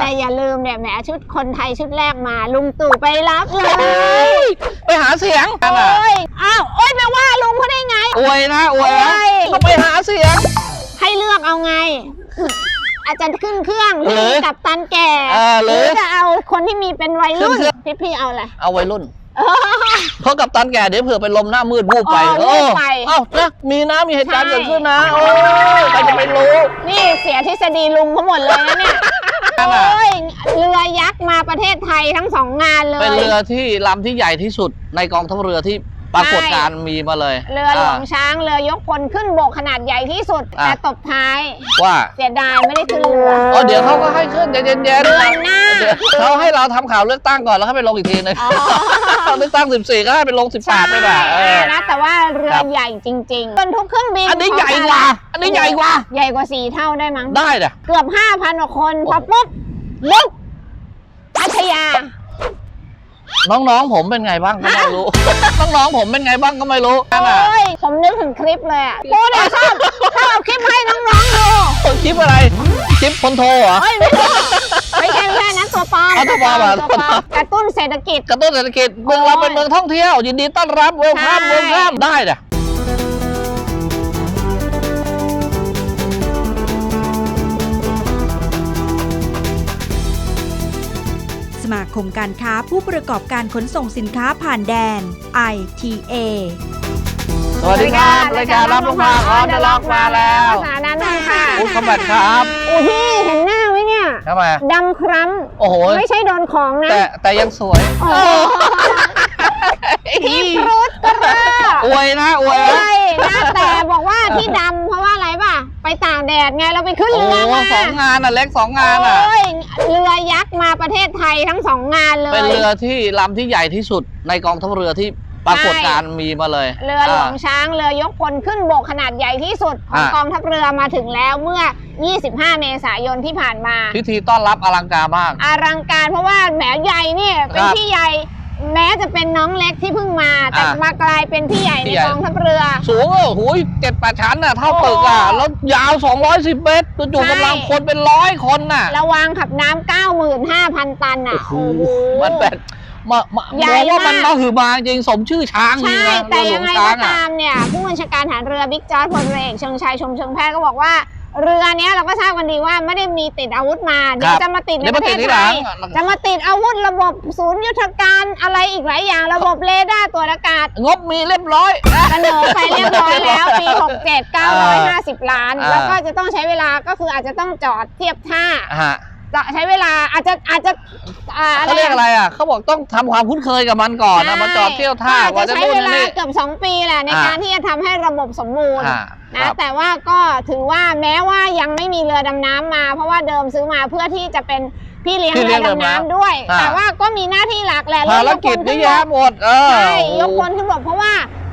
แต่อย่าลืมเนี่ยแหมชุดคนไทยชุดแรกมาลุงตู่ไปรับเลย ไปหาเสียงโอ้ยอ้าวโอ้ยแปลว่าลุงเขาได้ไง อวยนะอวยนะอวยต้องไปหาเสียง ให้เลือกเอาไง อาจจะขึ้นเครื่องหหรืรืออกับตันแก่เออหรือจะเอาคนที่มีเป็นวัยรุ่นขึ้นเครื่องพี่พี่เอาอะไรเอาวัยรุ่นเพราะกับตันแก่เดี๋ยวเผื่อเป็นลมหน้ามืดวูบไปอ๋อวูบไปเอ้านะมีนะมีเหตุการณ์ใช่เกิดขึ้นนะ โอ้ยใครจะไปรู้ นี่เสียทฤษฎีลุงเขาหมดเลยนะเนี่ย นั่นโอ้น่ะยเรือยักษ์มาประเทศไทยทั้งสองงานเลย เป็นเรือที่ลำที่ใหญ่ที่สุดในกองทัพเรือที่ ปรากฏการณ์มีมาเลยเรือหลวงช้างเรือยกพลขึ้นบกขนาดใหญ่ที่สุดอะแต่ตบท้ายว่าเสียดายไม่ได้ขึ้นเรืออ๋อเดี๋ยวเขาก็ให้ขึ้นใจเย็นๆเดือนหน้าเดี๋ยวเขาให้เราทำข่าวเลือกตั้งก่อนแล้วเขาไปลงอีกทีนึงอ๋อเลือกตั้ง 14 ก็ให้ไปลง 18ไปแบบเออนะแต่ว่าเรือครับใหญ่จริงๆบรรทุกเครื่องบินอันนี้ใหญ่กว่า อันนี้ใหญ่กว่า ใหญ่กว่าสี่เท่าได้มั้งได้จ้ะเกือบห้าพันกว่าคนพอปุ๊บลุกพัทยา น้องๆ ผมเป็นไงบ้างก็ไม่รู้ น้องๆ ผมเป็นไงบ้างก็ไม่รู้นั่นน่ะโอ้ยผมนึกถึงคลิปเลยอะกูเนี่ยชอบชอบเอาคลิปให้น้องๆดูคลิปอะไรคลิปคนโทรเหรอ เฮ้ยไม่ใช่ไม่ใช่ไม่ใช่นั้นตัวปลอมอ๋อตัวปลอมเหรอ ตัวปลอมกระตุ้นเศรษฐกิจ กระตุ้นเศรษฐกิจเมืองเราเป็นเมืองท่องเที่ยว ยินดีต้อนรับเวลคัมใช่เวลคัมได้จ้ะ สมาคมการค้าผู้ประกอบการขนส่งสินค้าผ่านแดน ITA สวัสดีครับรายการรับลงมาออนเดอะล็อกมาแล้วภาษานั้นนค่ะอุ๊ยคอมแบทครับโอ้พี่เห็นหน้าไหมเนี่ยทำไมดำคล้โอ้โหำไม่ใช่โดนของนะ แต่แต่ยังสวยโอ้โหพี่ฟรุตก็เรออวยนะอวยนะใช่นะแต่บอกว่าที่ดำเพราะว่าอะไรป่ะ ไปตากแดดไงเราไปขึ้นโอ้เรือมาสองงานอะเล็กสองงานอะ โอ้ยเรือยักษ์มาประเทศไทยทั้งสองงานเลย เป็นเรือที่ลำที่ใหญ่ที่สุดในกองทัพเรือที่ปรากฏการณ์มีมาเลยเรือหลวงช้างเรือยกพลขึ้นบกขนาดใหญ่ที่สุดของอะ กองทัพเรือมาถึงแล้วเมื่อ 25 เมษายนที่ผ่านมา พิธีต้อนรับอลังการมาก อลังการเพราะว่าแหมใหญ่เนี่ยเป็นครับพี่ใหญ่ แม้จะเป็นน้องเล็กที่เพิ่งมา แต่อะมากลายเป็นพี่ใหญ่พี่ในใหญ่ กองทัพเรือ สูงโอ้โหเจ็ดแปดชั้นน่ะ เท่าตึกอะ โอ้แล้วยาว 210 เมตรจู่ๆใช่ กำลังคนเป็นร้อยคนน่ะระวางขับน้ำ95,000 ตันอะโอ้โหมันเป็นมามาใหญ่มองว่ามันมากมาหือมาจริงสมชื่อช้างจริงใช่ นะแต่เรือหลยัวงงไงช้าก็งอะ ตามเนี่ย ผู้บัญชาการฐานเรือบิ๊กจอร์ดพลเรือเอกเชิงชัยชมเชิงแพทย์ก็บอกว่า เรือเนี้ยเราก็ทราบกันดีว่าไม่ได้มีติดอาวุธมาเดี๋ยวจะมาติดในเดี๋ยวปมาระเทติดศที่หไทลังยจะมาติดอาวุธระบบศูนย์ยุทธการอะไรอีกหลายอย่างระบบเรดาร์ตรวจอากาศ งบมีเรียบร้อยเสนอไปเรียบร้อยแล้วปี 67 950 ล้านอ่าแล้วก็จะต้องใช้เวลาก็คืออาจจะต้องจอดเทียบท่าฮะ จะใช้เวลาอาจจะอาจจะอ่าเขาเรียกอะไรอะเขาบอกต้องทำความคุ้นเคยกับมันก่อนนะมาจอดเที่ยวท่าก็กว่าอาจจะจะใช้นู่นเวนั่นลานี่เกือบ2ปีแหละในอ่าการที่จะทำให้ระบบสมบูรณ์อ่าคนะรับแต่ว่าก็ถือว่าแม้ว่ายังไม่มีเรือดำน้ำมา เพราะว่าเดิมซื้อมาเพื่อที่จะเป็นพี่เลี้ยงพี่เรืเลี้ยองดำน้ำด้วยอ่าแต่ว่าก็มีหน้าที่หลักแหละภารกิจยเยกอะพลแยะขึ้นบหมกดเออใช่ยกพลขึ้นบกเพราะว่า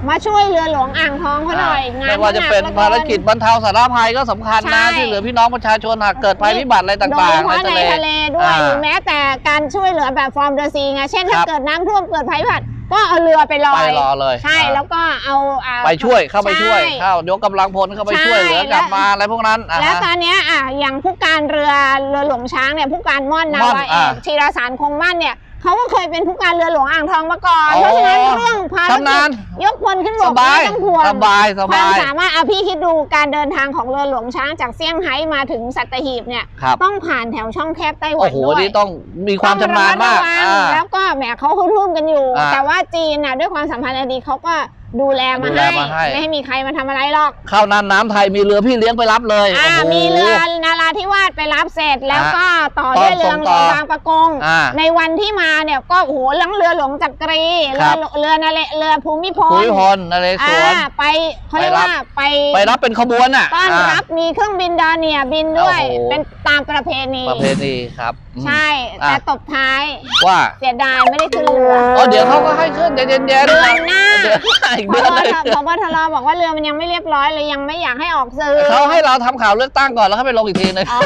มาช่วยเรือหลวงอ่างทองเขาหน่อยงานไม่ว่าจะเป็นหกหลือภารกิจบรรเทาสาธารณภัยก็สำคัญนะใช่ที่เหลือพี่น้องประชาชนหากเกิดภัยพิบัติอะไรโดยต่างเฉๆพาะในในทะเลทะเลด้วยอ่าหรือแม้แต่การช่วยเหลือแบบฟอร์มเดอซีไงเช่นถ้าครับเกิดน้ำท่วมเกิดภัยพิบัติก็เอาเรือไปลอไปยรอเลย ใช่อ่าแล้วก็เอาอ่าไปช่วยเข้าไปช่วยใเข้ายกกำลังพลเข้าไปช่วยใช่เหลือกลับมาอะไรพวกนั้นอ่าแล้วตอฮะนเนี้ยอะอย่างผู้การเรือเรือหลวงช้างเนี่ยผู้การม่อนนามม่อนวาเออ่ากชีรสารคงมั่นเนี่ย เขาก็เคยเป็นผู้การเรือหลวงอ่างทองมาก่อนโอ้เพราะฉะนั้นเรื่องภารชำกินาจญยกพลขึ้นบสกบายไม่ต้องห่วงสบายสควาบามยสามารถเอาพี่คิดดูการเดินทางของเรือหลวงช้างจากเซี่ยงไฮ้มาถึงสัตหีบเนี่ย ครับ ต้องผ่านแถวช่องแคบไต้หวัโอ้นโห ด้วยนี่ต้องมีความชำนาญมากต้องระดระวังอ่า แล้วก็แหมเขาทุ่มกันอยู่ อ่าแต่ว่าจีนน่ะด้วยความสัมพันธ์อันดีเขาก็ ดูแลมาดูแลให้มาให้ ไม่ให้มีใครมาทำอะไรหรอก เข้าน่านน้ำไทยมีเรือพี่เลี้ยงไปรับเลยอ่า โอ้โห มีเรือนาราธิวาสไปรับเสร็จแล้วก็ต่อต่อด้วยเรือส่งหลต่วองบางประกง อ่าในวันที่มาเนี่ยก็โอ้โหลังเรือหลวงจักรีคเรืรัอบ เรือนาเลเรือภูมิพลภูมิพลนเรศวรอ่าไปเขาเรียกว่าไปไปรับเป็นขบวนอะต้อนอ่า รับมีเครื่องบินดอนเนียร์บินด้วยโอ้โห เป็นตามประเพณีประเพณีครับอืม ใช่ อะ แต่ตบท้ายว่าเสียดายไม่ได้ขึ้นเรืออ๋อเดี๋ยวเขาก็ให้ขึ้นใจเย็นๆ เดือนหน้า เดือนหน้าอีกพเดือนบหนึงพบทรบอกว่าเรือมันยังไม่เรียบร้อยเลยยังไม่อยากให้ออกสื่อ เขาให้เราทำข่าวเลือกตั้งก่อนแล้วเขาไปลงอีกทีนึงอ๋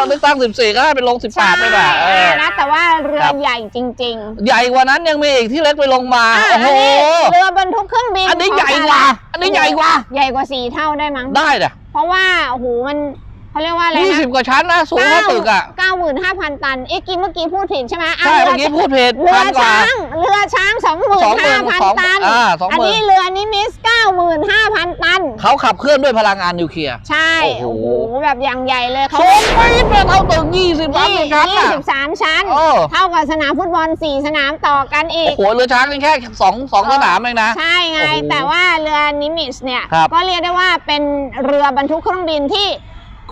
อ เลือกตั้ง14ก็ให้ไปลง18ไปแบบเออนะแต่ว่าเรือครับใหญ่จริงใหญ่กว่านั้นยังมีอีกที่เล็กไปลงมาๆอะโอ้โหอันนี้เรือบรรทุกเครื่องบินอันนี้ใหญ่กว่า อันนี้ใหญ่กว่า ใหญ่กว่าสี่เท่าได้มั้ง ได้จ้ะเพราะว่าโอ้โหมัน เขาเรียกว่าอะไรยี่นะสิบกว่าชั้นนะสูงเท่าตึกอะ เก้าหมื่นห้าพันตันเอ๊ะกินเมื่อกี้พูดผิดใช่ไหมอะใช่เรืเมื่อกี้พูดผิดเรือพันกว่าช้างเรือช้างสองหมื่นสองหมื่ห้านพันสองตัน อ่าสองหมื่นอันนี้เรือนิมิสเก้าหมื่นห้าพันตัน เขาขับเคลื่อนด้วยพลังงานนิวเคลียร์ ใช่ โอ้โอ้โหโห แบบอย่างใหญ่เลยเขาสูงไปเป็นเท่าตึกยี่สิบชั้นนี่เลยชั้นยี่อะสิบสามชั้น โอ้เท่ากับสนามฟุตบอลสี่สนามต่อกันอีโอ้กโหเรือช้างนี่แค่สองสองสนามเองนะ ใช่ไง โอ้โหแต่ว่าเรือนิมิสเนี่ย ครับก็เรียกได้ว่าเป็นเรือบรรทุกเครื่องบินที่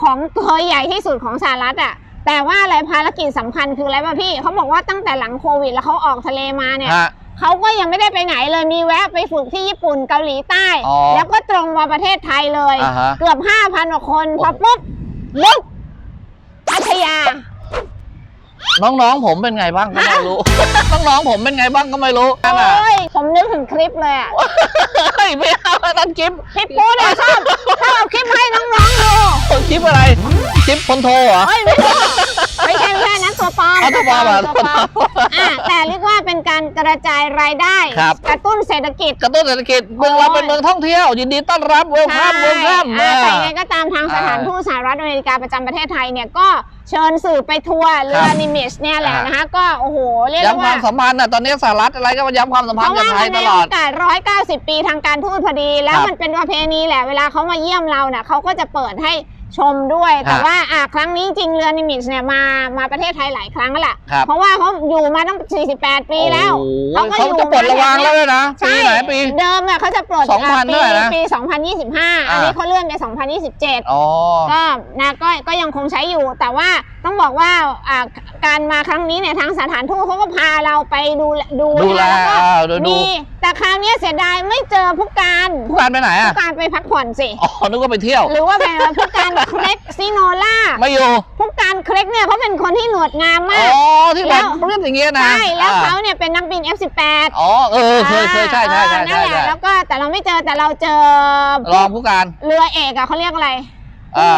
ของเคยใหญ่ที่สุดของสหรัฐอะแต่ว่าอะไรภารกิจสำคัญคืออะไรป่ะพี่เขาบอกว่าตั้งแต่หลังโควิด แล้วเขาออกทะเลมาเนี่ยฮะเขาก็ยังไม่ได้ไปไหนเลยมีแวะไปฝึกที่ญี่ปุ่นเกาหลีใต้อ๋อแล้วก็ตรงมาประเทศไทยเลยอ่าฮะเกือบ5,000กว่าคนโอ้พอปุ๊บลุกพัทยา น้องๆผมเป็นไงบ้างก็ไม่รู้ น้องๆผมเป็นไงบ้างก็ไม่รู้นั่นน่ะ โอ้ยผมนึกถึงคลิปเลยอะเฮ้ยไม่เอาแล้วนั่นคลิปคลิปปูเนี่ยชอบชอบเอาคลิปให้น้องๆดูคลิปอะไรคลิปคนโทรเหรอ เฮ้ยไม่ใช่ไม่ใช่ไม่ใช่นั้นตัวปลอมเอาตัวปลอมเหรอตัวปลอมอะแต่เรียกว่าเป็นการกระจายรายได้ครับ กระตุ้นเศรษฐกิจ กระตุ้นเศรษฐกิจเมืองเราเป็นเมืองท่องเที่ยว ยินดีต้อนรับเวลคัมเวลคัม ใช่อะแต่ยังไงก็ตามทางสถานอ่าทูตสหรัฐอเมริกาประจำประเทศไทยเนี่ยก็ เชิญสื่อไปทัวร์เรืคอรับนิมิชเนี่ยแหละอ่านนะคะก็โอ้โหเรียกได้ย้ำควาว่ามสัมพันธ์น่ะตอนนี้สหรัฐอะไรก็มาย้ำความสัมเพพันธ์ราะกับว่าไทยมันตในลโออด กาส190 ปีทางการทูตพอดี แล้วครับมันเป็นประเพณีแหละเวลาเขามาเยี่ยมเราเนี่ยเขาก็จะเปิดให้ ชมด้วยแต่ฮะว่าอะครั้งนี้จริงเรือนิมิชเนี่ยมามาประเทศไทยหลายครั้งแล้วล่ะ ครับ เพราะว่าเขาอยู่มาตั้ง 48 ปีแล้วโอ้โหเขาก็เขาอยู่จะปลดระวางแล้วด้วยนะปีใช่ไหนปี เดิมเนี่ยเขาจะปลดสองพันปีเท่าไหร่นะปี 2025 อันนี้เขาเลื่อนไป 2027อ๋อก็นะก็ก็ยังคงใช้อยู่ แต่ว่าต้องบอกว่าอ่าการมาครั้งนี้เนี่ยทางสถานทูตเขาก็พาเราไปดูดูดูแลล้วก็อ่าดูดูมีแต่ครั้งเนี้ยเสียดายไม่เจอผู้การผู้การไปไหนอะ ผู้การไปพักผ่อนสิ อ๋อ นึกว่าไปเที่ยว หรือว่าเป็นผู้การเคร็กซิโนล่า ไม่อยู่ ผู้การเคร็กเนี่ยเขาเป็นคนที่หนวดงามอ๋มากอ ที่แบบแล้ว เรื่องอย่างเงี้ยนะใช่แล้วอ่เขาเนี่ยเป็นนักบิน F18 อ๋อ เออ เคยเคยใช่ใช่ใช่เออใช่นั่นแหละใช่แล้วก็แต่เราไม่เจอแต่เราเจอรองผู้การเรือเอกอะเขาเรียกอะไร อ่า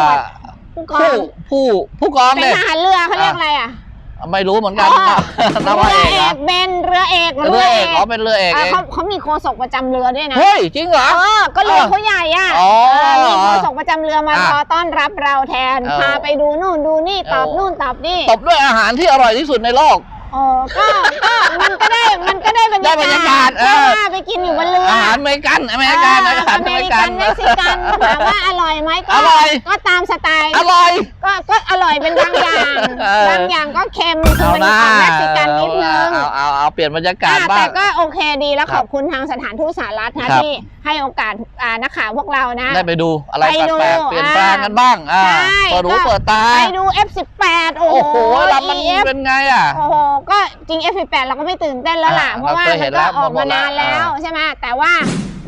ผู้กอผู้งผู้ผู้กองเป็นเนี่ย ทหารเรือเขาเรียกอะไรอะ ไม่รู้เหมือนกันอ๋อนาวาเรือเอกเอเหรอกเบนเรือเอกเรือเอกอ๋อเป็นเรือเอกเออเองเขาเขามีโคศกประจำเรือด้วยนะ เฮ้ย จริงเหรอ เออ ก็เรือเขาใหญ่อะอ๋อเออมีโคศกประจำเรือมาอะรอต้อนรับเราแทน เออพาไปดูนู่นดูนี่ ตอบเออ นู่นตอบนี่ ตบด้วยอาหารที่อร่อยที่สุดในโลก โอ้ก็ก็มันก็ได้มันก็ได้บรรได้บรรยากาศเพราะเออว่าไปกินอยู่บนเรืออาอาหารอเมริกันอเมริกันอาหารอเมริกัน เม็กซิกันถามว่าอร่อยไหมก็อร่อย ก็ตามสไตล์ อร่อย ก็ก็อร่อยเป็นบางอย่างเออ บางอย่างก็เค็มคือเอามันหน้าออกเม็กซิกันนิดนึงเอาเอาเอาเปลี่ยนบรรยากาศอะบ้าแต่ง ก็โอเคดีแล้วครัขบอบคุณทางสถานทูตสหรัฐนะครับ ที่ให้โอกาสอ่านักข่าวพวกเรานะ ได้ไปดูอะไรไปดูแปลกๆเปลี่ยนแปลงกันบ้างอ่าใช่เปิดหูก็ เปิดตา ไปดู F18 โอ้โอ้โหโหลำมัน EF เป็นไงอะ โอ้โหก็จริง F18 เราก็ไม่ตื่นเต้นแล้วล่ะ อ่าเพราะว่าเราเคยเห็มันนก็แล้วออกมานานหมดแล้วแล้วอ่าใช่ไหมแต่ว่า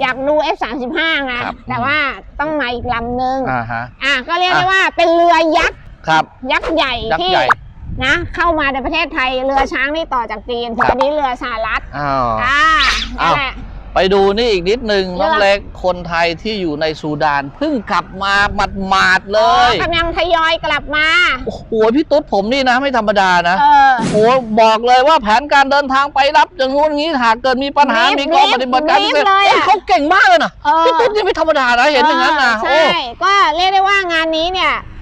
อยากดู F35 ไงครับ แต่ว่าต้องมาอีกลำนึงอ่าฮะ อะก็เรียกได้อะ ว่าเป็นเรือยักษ์ครับยักษ์ใหญ่ยักษ์ที่ใหญ่นะเข้ามาในประเทศไทยเรือช้างนี่ต่อจากจีนครับทีนี้เรือสหรัฐอ้าว อ่านั่นแหละ ไปดูนี่อีกนิดนึงเรื่น้อองงเล็กคนไทยที่อยู่ในซูดานเพิ่งกลับมาหมาดๆเลยกำลังทยอยกลับมา โอ้โหพี่ตุ๊ดผมนี่นะไม่ธรรมดานะเออ โอ้โหบอกเลยว่าแผนการเดินทางไปรับอย่างงู้นอย่างนี้หากเกิดมีปัญหา รีบมีกองปฏิบัติการรีพิบเศษเลยอะ เอ้ยเขาเก่งมากเลยนะเออพี่ตุ๊ดนี่ไม่ธรรมดานะเห็นอย่างนั้นนะเอโอ้อใช่ ก็เรียกได้ว่างานนี้เนี่ยอ่า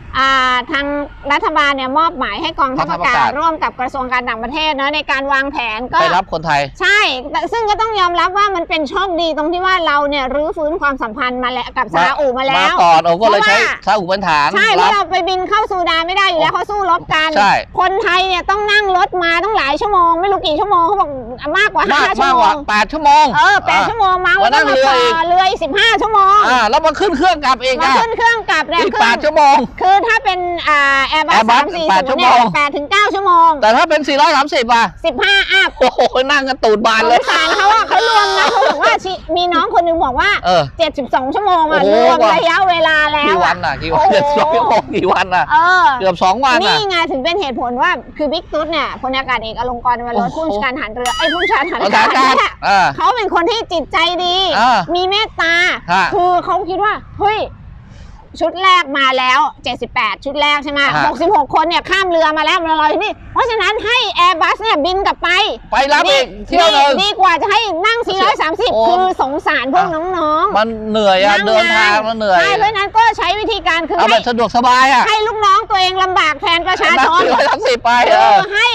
ทางรัฐบาลเนี่ยมอบหมายให้กองทัพอากาศร่วมกับกระทรวงการต่างประเทศเนาะในการวางแผนก็ไปรับคนไทย ใช่แต่ซึ่งก็ต้องยอมรับว่ามันเป็นโชคดีตรงที่ว่าเราเนี่ยรื้อฟื้นความสัมพันธ์มาแล้วกับซาอุมาแล้วก่อนโอ้ก็เลยใช้เพราะว่าซาอุเป็นฐานใช่เพรัราะบเราไปบินเข้าซูดานไม่ได้อยู่แล้วเขาสู้รบกันใช่คนไทยเนี่ยต้องนั่งรถมาต้องหลายชั่วโมงไม่รู้กี่ชั่วโมงเขาบอกมากกว่าห้ามากชั่มาวกโมกว่างแปดชั่วโมงเออแปดชั่วโมงมามานั่งแล้วก็เรือมาอีกต่อเรืออีกสิบห้าชั่วโมงอ่าแล้วมาขึ้นเครื่องกลับอีกมาอะขึ้นเครื่องกลับเนี่ยอีกเคแปรื่องดชั่วโมงคือถ้าเป็นอ่าแอร์บัส Airbus สามสี่แปศูดนชั่วย์โมเนี่ยงแปดถึงเก้าชั่วโมงแต่ถ้าเป็น 430อะสิบห้าอัพโอ้โหนั่งกันตูดบานสเลยงสารเขาอะเขารวมนะเขาบอกว่าชิมีน้องคนหนึงบอกว่าเออ72ชั่วโมงอะโอ้รโห วมระยะเวลาแล้วกี่อะวันน่ะกี่วันโอ้โหเจ็ดสองชั่วโมงกี่วันน่ะ เออ เกือบสองวันนี่น่ะไงถึงเป็นเหตุผลว่าคือบิ๊กตุ๊ดเนี่ยพลอากาศเอกอลงกรณ์วันรถโอ้โห ผู้บัญชาการทหารเรือไอ้ผู้บัญชาการทเอาหาทารการเนี่ยอ่า เขาเป็นคนที่จิตใจดี อ่ามีมีเมตตา ฮะ คือเขาคิดว่า เฮ้ย ชุดแรกมาแล้ว 78 ชุดแรกใช่ไหมฮะ 66 คนเนี่ยข้ามเรือมาแล้วมารอที่นี่ เพราะฉะนั้นให้ Airbus เนี่ยบินกลับไปไปรับอีกเที่ยวหนึงดีกว่าจะให้นั่ง430โอ้คือสงสารพวกอะน้องๆมันเหนื่อยอะนั่เดินทางมันเหนื่อย ใช่เพราะฉะนั้นก็ใช้วิธีการคือเอาแบให้บสะดวกสบายอะให้ลูกน้องตัวเองลำบากแทนประชาชนนับสี่ร้อยสามสิบไปเอเอออ ให้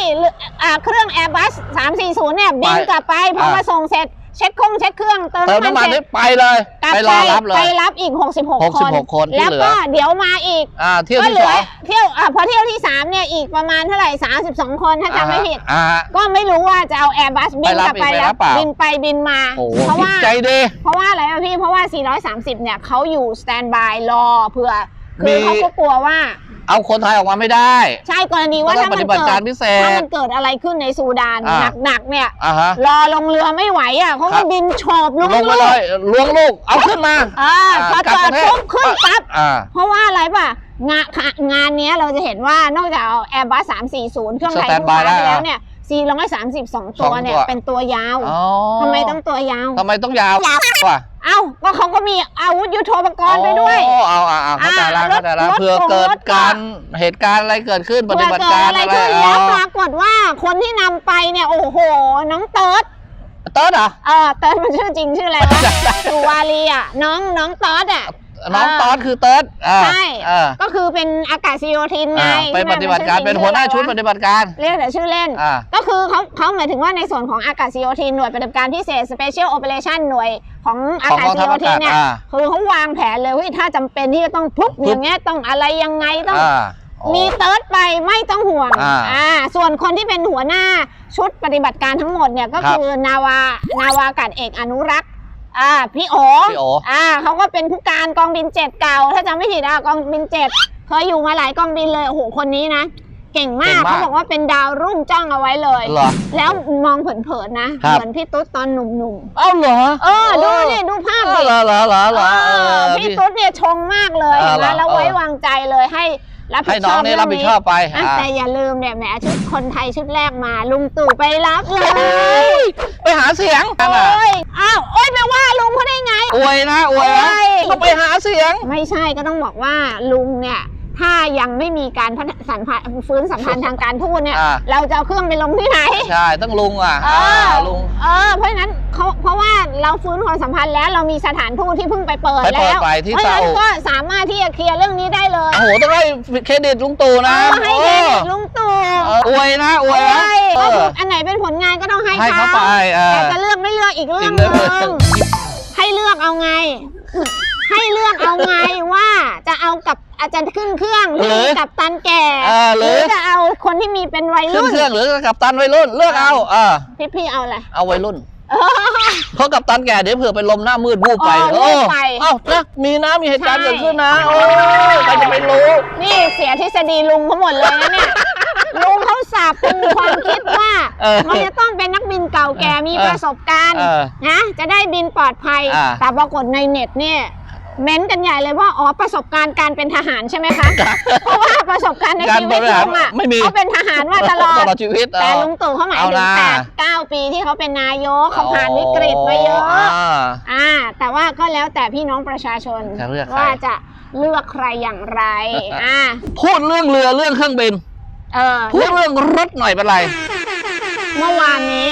อ่าเครื่อง Airbus 340 เนี่ยบินไปกลับไปพออะมาส่งเสร็จ เช็คคงเช็คเครื่องเติมเติมน้ำน้ำมัมันนเสร็นี่จไปเลยกลับไปรอรับเลยไปรับอีก 66 คน 66คนที่แล้วเหลือ ก็เดี๋ยวมาอีกอ่าเที่ยวก็ที่เหลืสอองเที่ยวอะพอเที่ยวที่3เนี่ยอีกประมาณเท่าไหร่ 32 คนถ้าจำไม่ผิด อ่าก็ไม่รู้ว่าจะเอา Airbus บินกลับไปไปรับอีกไปรับเปล่า บินไปบินมา โอ้โหเพราะว่า ใจดี เพราะว่าอะไรอะพี่ เพราะว่า 430 เนี่ยเขาอยู่สแตนบายรอเผื่อมีคือเขาก็กลัวว่า เอาคนไทยออกมาไม่ได้ ใช่กรณีว่าต้องถ้าปมันฏิบัติเกิการดพิเศถ้าษมันเกิดอะไรขึ้นในซูดานอ่าหนักๆเนี่ยอ่าฮะรอลงเรือไม่ไหวอะเขาครัก็บบินโฉบลงลงไปเลยล้วงลูกเอาขึ้นมาอ่าพออ่ากลับจอปดระเทศปุ๊บขึ้นปั๊บอ่าเพราะว่าอะไรป่ะงานงานเนี้ยเราจะเห็นว่านอกจากเอา Airbus 340 เครื่องไทยสแตนบายลูกค้าไปแล้แล้ววเนี่ย 432 ตัวเนี่ย สองตัวเป็นตัวยาวอ๋อ ทำไมต้องตัวยาวทำไมต้องยาวว่ะเอ้าก็เขาก็มีอาวุธยุทโธปกรณ์ไปด้วย อ๋อเอาเอาเอาเข้าใจละอ่ารถเข้าใจละรถเผื่อของเกิดรถการเหตุการณ์อะไรเกิดขึ้นปเพื่ฏิอบัติเกิดการอะไรอะไรขึ้นอ๋แล้วอปรากฏว่าคนที่นำไปเนี่ย โอ้โห น้องเติร์ดเติร์ดเหรอ เออเติร์ดมันชื่อจริงชื่ออะไรวะสุวารีอะน้องน้องเติร์ดอะ น้องเออตอนคือเติร์ดอ่าใช่อ่าก็คือเป็นอากาศโยธินไงอ่าไปใช่หมปฏิบัติการมัเป็นชื่อหัวหน้าจริงชุดชื่อปอะไรวะฏิบัติการ เรียกแต่ชื่อเล่น อ่า ก็คือเขาเขาหมายถึงว่าในส่วนของอากาศโยธินหน่วยปฏิบัติการพิเศษ Special Operation หน่วยของอาของกาศกองทัพโยธินเนี่ยอากาศอ่า คือเขาวางแผนเลยว่าถ้าจำเป็นที่จะต้องพุบพุบอย่างเงี้ยต้องอะไรยังไงต้อง อ่าอ๋อ มีเติร์ดไปไม่ต้องห่วงอ่าส่วนคนที่เป็นหัวหน้าชุดปฏิบัติการทั้งหมดเนี่ยก็ครับ คือนาวานาวากาศเอกอนุรักษ์ อ่าพี่โอพี่โออ่าเขาก็เป็นผู้การกองบินเจ็ดเก่า ถ้าจำไม่ผิดอะกองบินเจ็ดเคยอยู่มาหลายกองบินเลยโอ้โหคนนี้นะเก่งมากเก่งมากเขาบอกว่าเป็นดาวรุ่งจ้องเอาไว้เลยเหรอแล้วมองเผินๆนะครับเหมือนพี่ตุ๊ดตอนหนุ่มเอ้าเหรอๆเออ ดูนี่ดูภาพเอดิอเหรอเหรอเหรอเหรอเอเอออพี่พี่ตุ๊ดเนี่ยชงมากเลยเออเห็นไหมเหรอแล้วไว้เออวางใจเลยให้ รับผิให้ดน้ชองอบนี่เรื่รับองผิดนี้ชอบไปอะอ่าแต่อย่าลืมเนี่ยแหมชุดคนไทยชุดแรกมาลุงตู่ไปรับเลยไปหาเสียงโอ้ยอ้าวโอ้ยไปว่าลุงเขาได้ไง อวยนะอวยนะอวยต้องไปหาเสียง ไม่ใช่ก็ต้องบอกว่าลุงเนี่ย ถ้ายังไม่มีการพัฒสัมพันธ์ฟื้นสัมพันธ์ทางการทูตเนี่ย อ่า เราจะเอาเครื่องไปลงที่ไหน ใช่ต้องลุงอะเอออ่าลุงเออเพราะฉะนั้นเขาเพราะว่าเราฟื้นความสัมพันธ์แล้วเรามีสถานทูตที่เพิ่งไปเปิดไปเปิดแล้วไปที่เพราะฉะนั้นซาอุก็สามารถที่จะเคลียร์เรื่องนี้ได้เลยโอ้โหต้องให้เครดิตลุงตู่เอนะอให้เครดิตลุงตู่เอออวยนะอวยนะใช่เอก็อคืออันไหนเป็นผลงานก็ต้องให้ให้เขาไปเออแต่จะเลือกไม่เลือกอีกเรื่องอีกหเรื่นึองหนึ่งงให้เลือกเอาไง ให้เลือกเอาไงว่าจะเอากับ อาจารย์ขึ้นเครื่องหรือกับตันแก่เออหรือจะเอาคนที่มีเป็นวัยขึ้นรุ่นเครื่องหรือกับตันวัยรุ่นเลือกเอาเออพี่พี่เอาอะไรเอาวัยรุ่นเพราะกับตันแก่เดี๋ยวเผื่อเป็นลมหน้ามืดวูบไปอ๋อวูบไปเอ้านะมีนะมีเหตุการณ์ใช่เกิดขึ้นนะโอ้ยใครจะไปรู้ นี่เสียทฤษฎีลุงเขาหมดเลยนะเนี่ยลุงเขาสาบปูความคิดว่าเออมันจะต้องเป็นนักบินเก่าแก่มีเออประสบการณ์เออนะจะได้บินปลอดภัยอ่าแต่ปรากฏในเน็ตเนี่ย เม้นต์กันใหญ่เลยว่าอ๋อประสบการณ์การเป็นทหารใช่ไหมคะ เพราะว่าประสบการณ์ในการชีวิตบริหารลุงอะไม่มีเขาเป็นทหารมาตลอดตลอดชีวิตแต่เอาลุงตู่เขาหมายเอาถึงนะแปดเก้าปีที่เขาเป็นนายกเขาผ่านวิกฤตมาเยอะาอ่าแต่ว่าก็แล้วแต่พี่น้องประชาชนจะเลือกใครว่าจะเลือกใครอย่างไรอ่าพูดเรื่องเรือเรื่องเครื่องบินเออพูดเรื่องรถหน่อยเป็นไร เมื่อวานนี้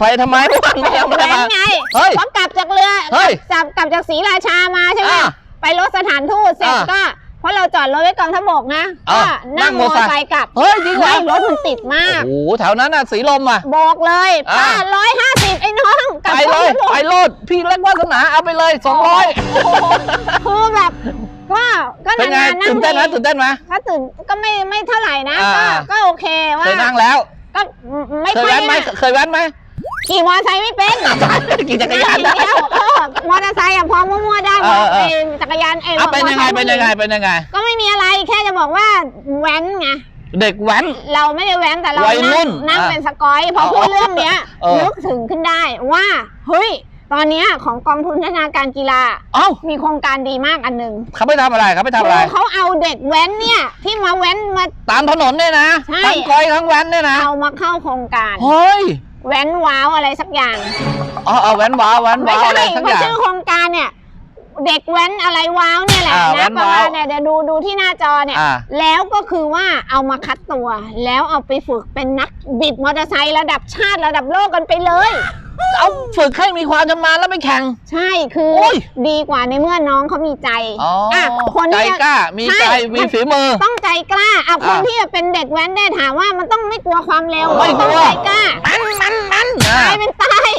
ไปทำไมเมื่อวานไม่ยังไม่ได้แว้นมาไงเฮ้ยพอกลับจากเรือเฮ้ยกลับกลับจากศรีราชามาใช่ไหมอ่าไปรถสถานทูตเสร็จอ่าก็เพราะเราจอดรถไว้กองทพบกนะอ่าก็นั่งนั่งมมออเตไซอค์ร์ไซค์กลับเฮ้ยจริงเหรอไม่รถมันติดมาก โอ้โหแถวนั้นน่ะสีลมอะ บอกเลยอ่าป้าร้อยห้าสิบไอ้น้องกลับไปกเลองยทพบไปโลดพี่เล็กวาสนาเอาไปเลยสองร้อยคือแบบก็ก็เป็นไงนานๆนั่ตื่นเต้นไหมทีตื่นเต้นไหม ก็ตื่นก็ไม่ไม่เท่าไหร่นะอ่าก็ก็โอเคว่าเคยนั่งแล้วก็ไม่เคยค่อยแว้นไหมอะเคยแว้นไหม ขี่มอเตอร์ไซค์ไม่เป็นขี่จักรยานได้ เดียวเออมอเตอร์ไซค์อะพอมั่วๆได้เอมออเออเอจักรยานเอเอาเป็นยังไงมอตอร์ซค์เป็นยังไงเป็นยังไง ก็ไม่มีอะไรแค่จะบอกว่าแว้นไงเด็กแว้น เราไม่ได้แว้นแต่เราวัยรุ่นั่งนนั่งอะเป็นสกอยพอเอาพูดเรื่องเนี้ยเออ นึกถึงขึ้นได้ว่าเฮ้ยตอนเนี้ยของกองทุนพัฒนาการกีฬา เอ้ามีโครงการดีมากอันหนึ่งเขาไปทำอะไรเขาไปทำอะไร คือเขาเอาเด็กแว้นเนี่ยที่มาแว้นมา ตามถนนเนี่ยนะใช่ ทั้งกอยทั้งแว้นเนี่ยนะเอามาเข้าโครงการ เฮ้ย แว้นว้าวอะไรสักอย่างอ๋อเอาแว้นว้าวแว้นไม่ว้าวใช่อะไรสักเพอราะย่าง ชื่อโครงการเนี่ย เด็กแว้นอะไรว้าวเนี่ยแหละอ่าแว้นะนประว้าวมาณเนี่ยเดี๋ยวดูดูที่หน้าจอเนี่ย อ่า แล้วก็คือว่าเอามาคัดตัว แล้วเอาไปฝึกเป็นนักบิดมอเตอร์ไซค์ระดับชาติระดับโลกกันไปเลย เอาฝึกให้มีความชำนาญแล้วไปแข่ง ใช่คือโอ้ย ดีกว่าในเมื่อน้องเขามีใจอ๋ออะคนใจที่กล้า มีใช่ ใจ มีฝีมือ ต้องใจกล้าอะคนอะที่จะเป็นเด็กแว้นได้ถามว่ามันต้องไม่กลัวความเร็วไม่กลัว ต้องใจกล้ามันมันมันตายเป็นตาย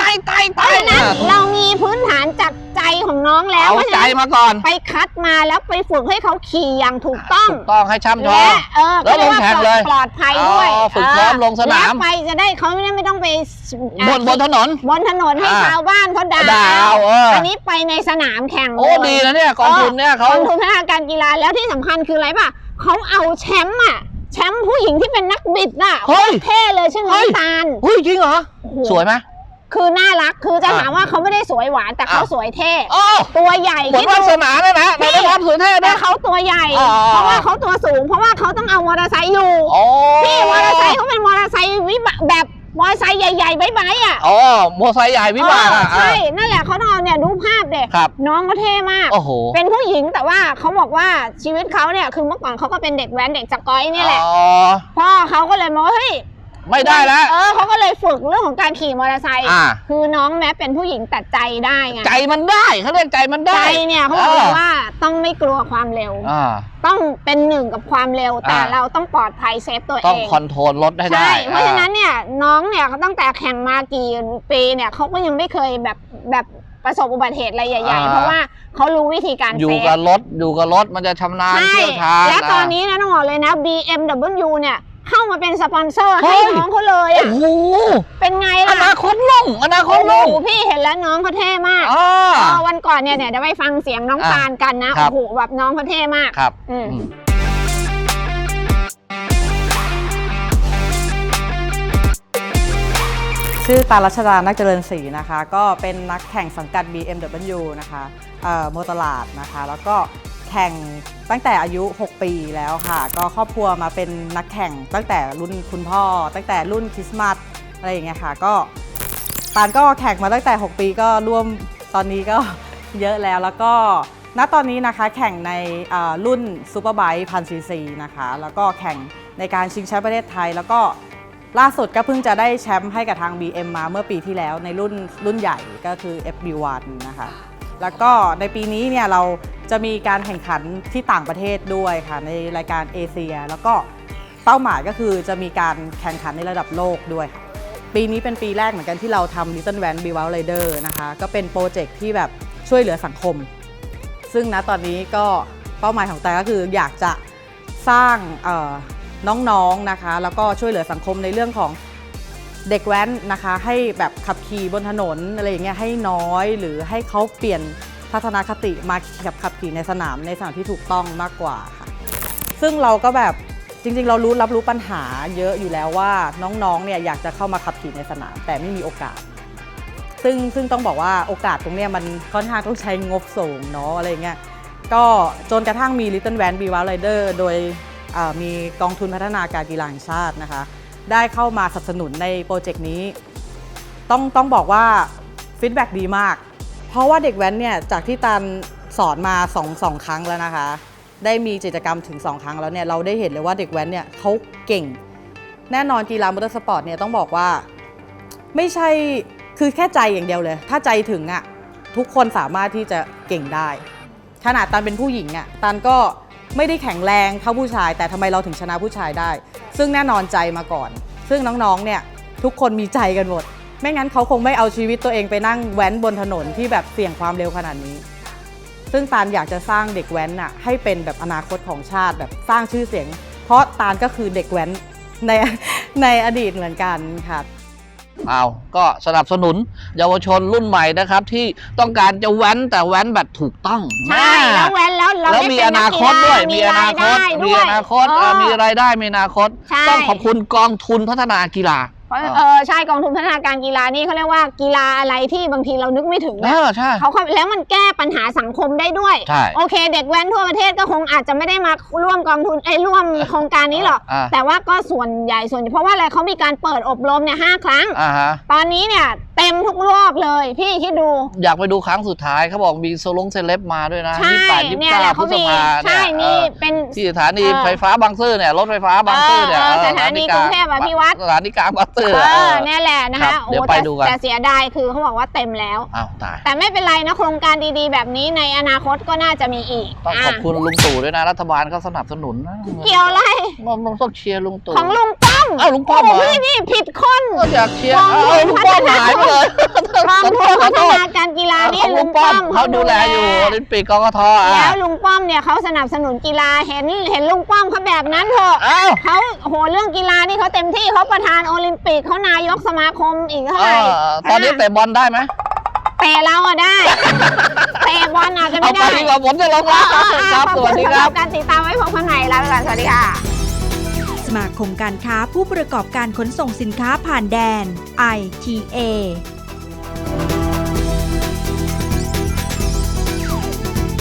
ตายตายเพตายราะฉะนั้นเรามีพื้นฐานจากใจ ของน้องแล้วเอาเพราะฉะใจนั้นมาก่อนไปคัดมาแล้วไปฝึกให้เขาขี่อย่างถูกต้องถูกต้องให้ช่ำชอและเออแล้วก็เรียกว่าลงแข่งเลยปลอดภัยด้วยอ๋อฝึกพร้อมลงสนามแล้วไปจะได้เขาไม่ได้ไม่ต้องไปบนบนถนนบนถนนให้อ่าชาวบ้านเขาด่าด่าเอาเอออันนี้ไปในสนามแข่งโอ้เลยดีนะเนี่ยกองทุนเนี่ยกเขาองทุนพัฒนาการกีฬาแล้วที่สำคัญคืออะไรป่ะเขาเอาแชมป์อะแชมป์ผู้หญิงที่เป็นนักบิดน่ะเฮ้ยเท่เลยชื่อน้องเฮ้ยตาลเฮ้ยจริงเหรอโอ้โหสวยไหม คือน่ารักคือจะอะถามว่าเขาไม่ได้สวยหวานแต่เขาอะสวยเท่โอ้ตัวใหญ่เหมือนคิดวาดูสนาเนี่ยนะแต่ได้ความสวยเท่แต่นะเขาตัวใหญ่อ๋อเพราะว่าเขาตัวสูง เพราะว่าเขาต้องเอามอเตอร์ไซค์อยู่โอ้พี่มอเตอร์ไซค์เขาเป็นมอเตอร์ไซค์วิบะแบบมอเตอร์ไซค์ใหญ่ๆใบๆอะ อ๋อ มอไซค์ใหญ่วิบากเออะอใช่ นั่นแหละเขาต้องเอาเนี่ยดูภาพเด็กครับน้องเขาเท่มาก โอ้โห เป็นผู้หญิงแต่ว่าเขาบอกว่าชีวิตเขาเนี่ยคือเมื่อก่อนเขาก็เป็นเด็กแว้นเด็กจักก้อยเนี่ยแหละอ๋อพ่อเขาก็เลยมองว่าเฮ้ย ไม่ได้แล้ว เออเขาก็เลยฝึกเรื่องของการขี่มอเตอร์ไซค์อ่า คือน้องแม้เป็นผู้หญิงแต่ใจได้ไงใจมันได้เขาเรียกใจมันใจได้ เนี่ยเขาบอกเลยว่าต้องไม่กลัวความเร็ว อ่า ต้องเป็นหนึ่งกับความเร็วแต่อ่า เราต้องปลอดภัยเซฟตัวต้องเองคอนโทรลรถให้ได้ใช่เพราะฉะนั้นอ่เนี่ยน้องเนี่ยเขาตั้งแต่แข่งมากี่ปีเนี่ยเขาก็ยังไม่เคยแบบแบบประสบอุบัติเหตุอะไรใหญ่อ่าๆเพราะว่าเขารู้วิธีการอยู่เซฟกับรถอยู่กับรถมันจะชำนาญใช่เชี่ยวชาญและตอนอะนี้นะต้องบอกเลยนะ BMW เนี่ย เข้ามาเป็นสปอนเซอร์เฮ้ให้ยน้องเขาเลยโอ้อะโหเป็นไงอล่ะนาคตลงอนาคตลง โอ้โหพี่เห็นแล้วน้องเขาเท่มากอ่า เออวันก่อนเนี่ยเนี่ยเดี๋ยวไปฟังเสียงน้องอะตาลกันนะครัโอ้บ โหแบบน้องเขาเท่มากครับ อืม อืม ชื่อตารัชดา นักเจริญศรีนะคะ ก็เป็นนักแข่งสังกัด BMW นะคะเอ่อโมตลาดนะคะ แล้วก็ แข่งตั้งแต่อายุ 6 ปีแล้วค่ะ ก็ครอบครัวมาเป็นนักแข่งตั้งแต่รุ่นคุณพ่อ ตั้งแต่รุ่นคริสต์มาสอะไรอย่างเงี้ยค่ะก็ตานก็แข่งมาตั้งแต่ 6 ปีก็ร่วมตอนนี้ก็เยอะแล้วแล้วก็ณตอนนี้นะคะแข่งในรุ่นซูเปอร์ไบค์พันซีซีนะคะแล้วก็แข่งในการชิงแชมป์ประเทศไทย แล้วก็ล่าสุดก็เพิ่งจะได้แชมป์ให้กับทาง BM มาเมื่อปีที่แล้วในรุ่นรุ่นใหญ่ก็คือ FB1 นะคะ แล้วก็ในปีนี้เนี่ยเราจะมีการแข่งขันที่ต่างประเทศด้วยค่ะ ในรายการเอเชีย แล้วก็เป้าหมายก็คือจะมีการแข่งขันในระดับโลกด้วยค่ะ ปีนี้เป็นปีแรกเหมือนกันที่เราทำ Little Van b e w o u t Rider นะคะ ก็เป็นโปรเจกต์ที่แบบช่วยเหลือสังคม ซึ่งณตอนนี้ก็เป้าหมายของแต่ก็คืออยากจะสร้างน้องๆนะคะ แล้วก็ช่วยเหลือสังคมในเรื่องของ เด็กแว้นนะคะให้แบบขับขี่บนถนนอะไรอย่างเงี้ยให้น้อยหรือให้เขาเปลี่ยนทัศนคติมาขับขับขี่ในสนามในสนามที่ถูกต้องมากกว่าค่ะ ซึ่งเราก็แบบจริง ๆ เรารู้รับรู้ปัญหาเยอะอยู่แล้วว่าน้องๆเนี่ยอยากจะเข้ามาขับขี่ในสนาม แต่ไม่มีโอกาส ซึ่งซึ่งต้องบอกว่าโอกาสตรงเนี้ยมันค่อนข้างต้องใช้งบสูงเนาะอะไรเงี้ยก็จนกระทั่งมี Little Van b e w o u t Rider โดยมีกองทุนพัฒนาการกีฬาแห่งชาตินะคะ ได้เข้ามาสนับสนุนในโปรเจกต์นี้ ต้องต้องบอกว่าฟีดแบ็ดีมาก เพราะว่าเด็กแว้นเนี่ยจากที่ตันสอนมา2องสองครั้งแล้วนะคะ ได้มีกิจกรรมถึง 2 ครั้งแล้วเนี่ยเราได้เห็นเลยว่าเด็กแว้นเนี่ยเขาเก่ง แน่นอนกีฬามอเตอร์สปอร์ตเนี่ยต้องบอกว่าไม่ใช่คือแค่ใจอย่างเดียวเลย ถ้าใจถึงอะ่ะทุกคนสามารถที่จะเก่งได้ ขนาดตันเป็นผู้หญิงอะ่ะตันก็ ไม่ได้แข็งแรงเท่าผู้ชาย แต่ทำไมเราถึงชนะผู้ชายได้ ซึ่งแน่นอนใจมาก่อน ซึ่งน้องๆเนี่ยทุกคนมีใจกันหมด ไม่งั้นเขาคงไม่เอาชีวิตตัวเองไปนั่งแว้นบนถนนที่แบบเสี่ยงความเร็วขนาดนี้ ซึ่งตาลอยากจะสร้างเด็กแว้นน่ะให้เป็นแบบอนาคตของชาติแบบสร้างชื่อเสียง เพราะตาลก็คือเด็กแว้นในในอดีตเหมือนกันค่ะ เอาก็สนับสนุนเยาวชนรุ่นใหม่นะครับ ที่ต้องการจะแว้นแต่แว้นแบบถูกต้องใช่แล้วแว้นแล้วเราแล้วได้มีเป็อนนันากคกีตฬาด้วยมีมีอรานาคยตได้มีด้วยอนาคตเอเอ่ออมีรายได้มีอนาคตใช่ต้องขอบคุณกองทุนพัฒนากีฬา เพราะอ่าเออใช่กองทุนพัฒนาการกีฬานี่เขาเรียกว่ากีฬาอะไรที่บางทีเรานึกไม่ถึงเอนะอใช่เขาเข้าแล้วมันแก้ปัญหาสังคมได้ด้วยใช่โอเค เด็กแว้นทั่วประเทศก็คงอาจจะไม่ได้มาร่วมกองทุนไอ้ยร่วมโครงการนี้หรอกอ่าแต่ว่าก็ส่วนใหญ่ส่วนเพราะว่าอะไรเขามีการเปิดอบรมเนี่ยห้าครั้งอ่าฮะตอนนี้เนี่ยเต็มทุกรอบเลยพี่คิดดู อยากไปดูครั้งสุดท้ายเขาบอกมีโซลงเซเลบมาด้วยนะใช่ยี่สิบแปดยี่สิบเนี่ยแหเก้าละพฤเขาษมีภาใช่เนี่ยนี่เออเป็นที่สถานีเออไฟฟ้าบางซื่อเนี่ยรถไฟฟ้าบางซื่อเนี่ยเออเออเออสถานีกรุงเทพอภิวัตรสถานีกลางบางซื่อเอเอออเนี่ยแหละนะครัคะบเดี๋ยวโอ้ไปแต่ดูกัน แต่เสียดายคือเขาบอกว่าเต็มแล้ว อ้าวตาย แต่ไม่เป็นไรนะโครงการดีๆ แบบนี้ในอนาคตก็น่าจะมีอีกต้องขอบคุณลุงตู่ด้วยนะรัฐบาลเขาสนับสนุนนะเกี่ยวอะไรมันมันต้องเชียร์ลุงตู่ ของลุงป้อมอ้าวลุงป้อมเหรอโพี่นี่ผิดคน ก็อยากเชียร์กองทุนเอ้าลุงป้อมพัฒนาหายไปเลยกองทุนพัฒนาการกีฬานี่ของลุลุงงป้ป้ออมมเขาดูแลอยู่โอลิมปิกกกทอะแล้วลุงป้อมเนี่ยเขาสนับสนุนกีฬาเห็นเห็นลุงป้อมเขาแบบนั้นเถอะเอ้าเขาโหเรื่องกีฬานี่เขาเต็มที่เขาประธานโอลิมปิกเขานายกสมาคมอีกเท่าเอไหร่อตอนนี้เตะบอลได้ไหมเตะเราอะได้เตะบอลอาจจะเอาไม่ไปได้ดีกว่าผมจะลงแล้วครับขอบสคุวัสณดีสำคหรัรับบการติดตามไว้พบกันใหม่ลาไปก่อนสวัสดีค่ะ สมาคมการค้าผู้ประกอบการขนส่งสินค้าผ่านแดน ITA